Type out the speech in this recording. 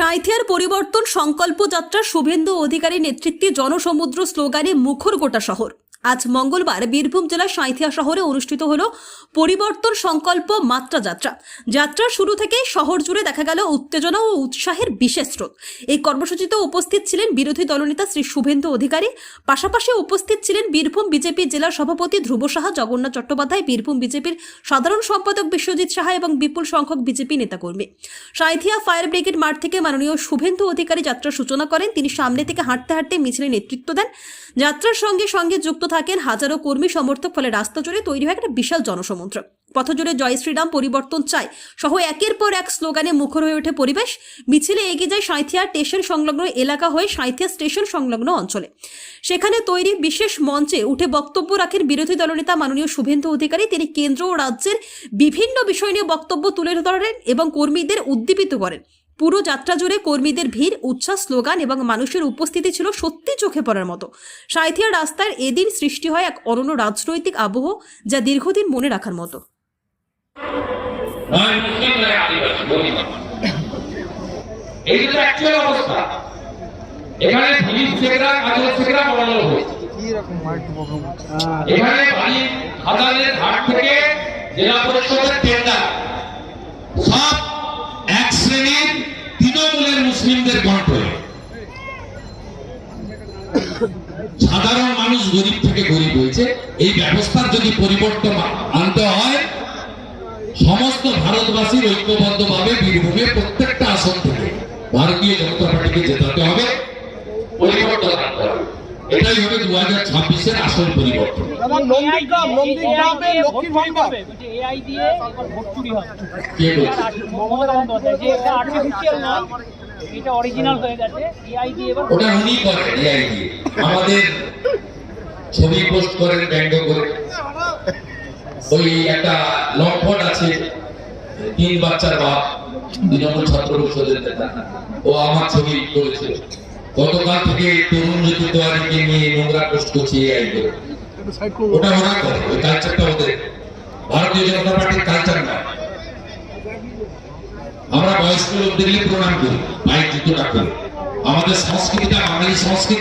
সাঁইথিয়ার পরিবর্তন সংকল্প যাত্রা শুভেন্দু অধিকারী নেতৃত্বে জনসমুদ্র স্লোগানে মুখর গোটা শহর। আজ মঙ্গলবার বীরভূম জেলার সাঁইথিয়া শহরে অনুষ্ঠিত হল পরিবর্তন সংকল্প মাত্রা যাত্রা। যাত্রার শুরু থেকে শহর জুড়ে দেখা গেল উত্তেজনা ও উৎসাহের বিশেষ স্রোত। এই কর্মসূচিতে উপস্থিত ছিলেন বিরোধী দলনেতা শ্রী শুভেন্দু অধিকারী। পাশাপাশি উপস্থিত ছিলেন বীরভূম বিজেপি জেলা সভাপতি ধ্রুব সাহা, জগন্নাথ চট্টোপাধ্যায়, বীরভূম বিজেপির সাধারণ সম্পাদক বিশ্বজিৎ সাহা এবং বিপুল সংখ্যক বিজেপি নেতাকর্মী। সাঁইথিয়া ফায়ার ব্রিগেড মাঠ থেকে মাননীয় শুভেন্দু অধিকারী যাত্রার সূচনা করেন। তিনি সামনে থেকে হাঁটতে হাঁটতে মিছিলে নেতৃত্ব দেন। যাত্রার সঙ্গে সঙ্গে যুক্ত থাকেন হাজারো কর্মী সমর্থক, ফলে রাস্তা জুড়ে তৈরি হয় একটা বিশাল জনসমুদ্র। পথজুড়ে জয় শ্রীরাম পরিবর্তন চাই সহ একের পর এক স্লোগানে মুখর হয়ে ওঠে পরিবেশ। মিছিলে এগিয়ে যায় সাঁইথিয়া স্টেশন সংলগ্ন এলাকা হয়ে সাঁইথিয়া স্টেশন সংলগ্ন অঞ্চলে। সেখানে তৈরি বিশেষ মঞ্চে উঠে বক্তব্য রাখেন বিরোধী দলনেতা মাননীয় শুভেন্দু অধিকারী। তিনি কেন্দ্র ও রাজ্যের বিভিন্ন বিষয় নিয়ে বক্তব্য তুলে ধরেন এবং কর্মীদের উদ্দীপিত করেন। পুরো যাত্রা জুড়ে কর্মীদের ভিড়, উচ্ছ্বাস, স্লোগান এবং মানুষের উপস্থিতি ছিল সত্যি চোখে পড়ার মতো। সাঁইথিয়া রাস্তার এদিন সৃষ্টি হয় এক অনন্য রাজনৈতিক আবহ যা দীর্ঘদিন মনে রাখার মতো। জেলা পরিষদের সব মুসলিমদের কণ্ঠে সাধারণ মানুষ গরিব থেকে গরিব হয়েছে। এই ব্যবস্থার যদি পরিবর্তন আনতে হয় সমস্ত ভারতবাসীর ঐক্যবদ্ধভাবে বীরভূমে প্রত্যেকটা আসন থেকে ভারতীয় জনতা পার্টিকে জেতাতে হবে পরিবর্তন আনতে হবে। এটাই হবে দু হাজার ছাব্বিশের আসল পরিবর্তন। কে বলছে? এটা নয় অরিজিনাল হয়ে গেছে এআই দিয়ে এবার ওটা উনি করেন এআই দিয়ে আমাদের ছবি পোস্ট করেন ব্যঙ্গ করে ওই একটা লম্পট আছে তিন বাচ্চার বাপ তৃণমূল ছাত্র পরিষদের নেতা ও আমার ছবি করেছে। গতকাল থেকে তরুণ জ্যোতি তেওয়ারিকে নিয়ে নোংরা পোস্ট করছে এআই করে। ওটা ওরা করে ওই কালচারটা ওদের। ভারতীয় জনতা পার্টির কালচার না আমরা বয়স্ক লোকদের প্রণাম করি পায়ে জুতো রাখব আমাদের সংস্কৃতিটা বাঙালি সংস্কৃতি।